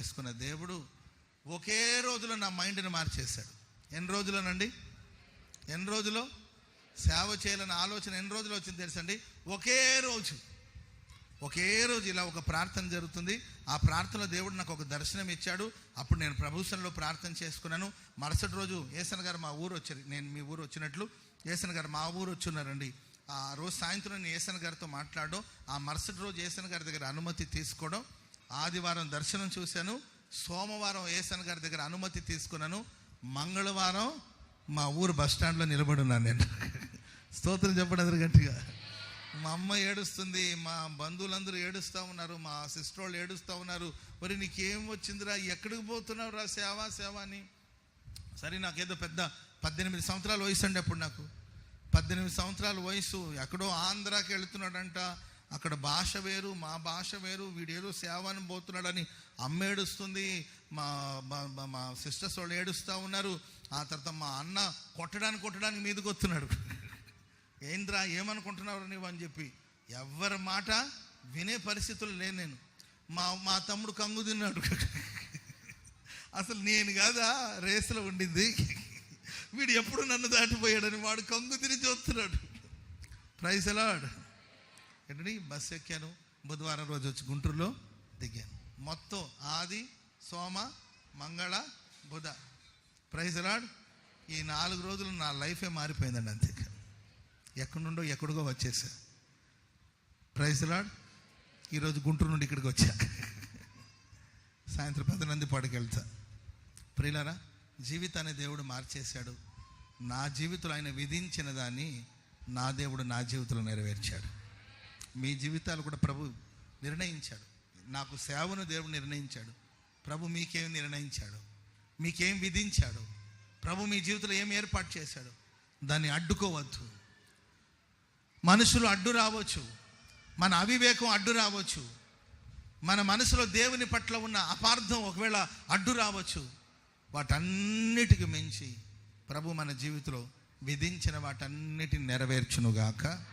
చేసుకున్న దేవుడు ఒకే రోజులో నా మైండ్ని మార్చేశాడు. ఎన్ని రోజులోనండి? ఎన్ని రోజులో? సేవ చేయాలన్న ఆలోచన ఎన్ని రోజులు వచ్చింది తెలుసండి? ఒకే రోజు. ఒకే రోజు ఇలా ఒక ప్రార్థన జరుగుతుంది. ఆ ప్రార్థనలో దేవుడు నాకు ఒక దర్శనం ఇచ్చాడు. అప్పుడు నేను ప్రభుత్వంలో ప్రార్థన చేసుకున్నాను. మరుసటి రోజు ఏసన్ గారు మా ఊరు వచ్చారు. నేను మీ ఊరు వచ్చినట్లు ఏసన్ గారు మా ఊరు వచ్చున్నారండి. ఆ రోజు సాయంత్రం నేను ఏసన్ గారితో మాట్లాడడం. ఆ మరుసటి రోజు ఏసన్ గారి దగ్గర అనుమతి తీసుకోవడం. ఆదివారం దర్శనం చూశాను. సోమవారం ఏసన్ గారి దగ్గర అనుమతి తీసుకున్నాను. మంగళవారం మా ఊరు బస్ స్టాండ్లో నిలబడి ఉన్నాను నేను. స్తోత్రం చెప్పండి అందరు గట్టిగా. మా అమ్మ ఏడుస్తుంది మా బంధువులందరూ ఏడుస్తూ ఉన్నారు మా సిస్టర్ వాళ్ళు ఏడుస్తూ ఉన్నారు. మరి నీకేం వచ్చిందిరా? ఎక్కడికి పోతున్నావు రా సేవ సేవ అని. సరే నాకేదో పెద్ద పద్దెనిమిది సంవత్సరాల వయసు అండి అప్పుడు నాకు. పద్దెనిమిది సంవత్సరాల వయసు. ఎక్కడో ఆంధ్రాకి వెళుతున్నాడంట. అక్కడ భాష వేరు మా భాష వేరు వీడేదో సేవని పోతున్నాడని అమ్మ ఏడుస్తుంది మా మా- సిస్టర్స్ వాళ్ళు ఏడుస్తూ ఉన్నారు. ఆ తర్వాత మా అన్న కొట్టడానికి కొట్టడానికి మీదకి వస్తున్నాడు. ఏంద్రా ఏమనుకుంటున్నారు నీవు అని చెప్పి. ఎవరి మాట వినే పరిస్థితులు లేను నేను. మా మా తమ్ముడు కంగు తిన్నాడు. అసలు నేను కాదా రేసులో ఉండింది. వీడు ఎప్పుడు నన్ను దాటిపోయాడని వాడు కంగు తిని చూస్తున్నాడు. ప్రైజ్ అలాడ్ ఏంటండి? బస్సు ఎక్కాను. బుధవారం రోజు వచ్చి గుంటూరులో దిగాను. మొత్తం ఆది సోమ మంగళ బుధ. ప్రైజ్ అలాడ్ ఈ నాలుగు రోజులు నా లైఫే మారిపోయిందండి అంతే. ఎక్కడి నుండో ఎక్కడికో వచ్చేసా. ప్రైజ్ రాడ్. ఈరోజు గుంటూరు నుండి ఇక్కడికి వచ్చా. సాయంత్రం పది పాడికి వెళ్తా. ప్రియులరా జీవితాన్ని దేవుడు మార్చేశాడు. నా జీవితంలో ఆయన విధించిన దాన్ని నా దేవుడు నా జీవితంలో నెరవేర్చాడు. మీ జీవితాలు కూడా ప్రభు నిర్ణయించాడు. నాకు సేవను దేవుడు నిర్ణయించాడు. ప్రభు మీకేం నిర్ణయించాడు? మీకేం విధించాడు? ప్రభు మీ జీవితంలో ఏం ఏర్పాటు చేశాడు? దాన్ని అడ్డుకోవద్దు. మనుషులు అడ్డు రావచ్చు. మన అవివేకం అడ్డు రావచ్చు. మన మనసులో దేవుని పట్ల ఉన్న అపార్థం ఒకవేళ అడ్డు రావచ్చు. వాటన్నిటికి మించి ప్రభు మన జీవితంలో విధించిన వాటన్నిటిని నెరవేర్చునుగాక.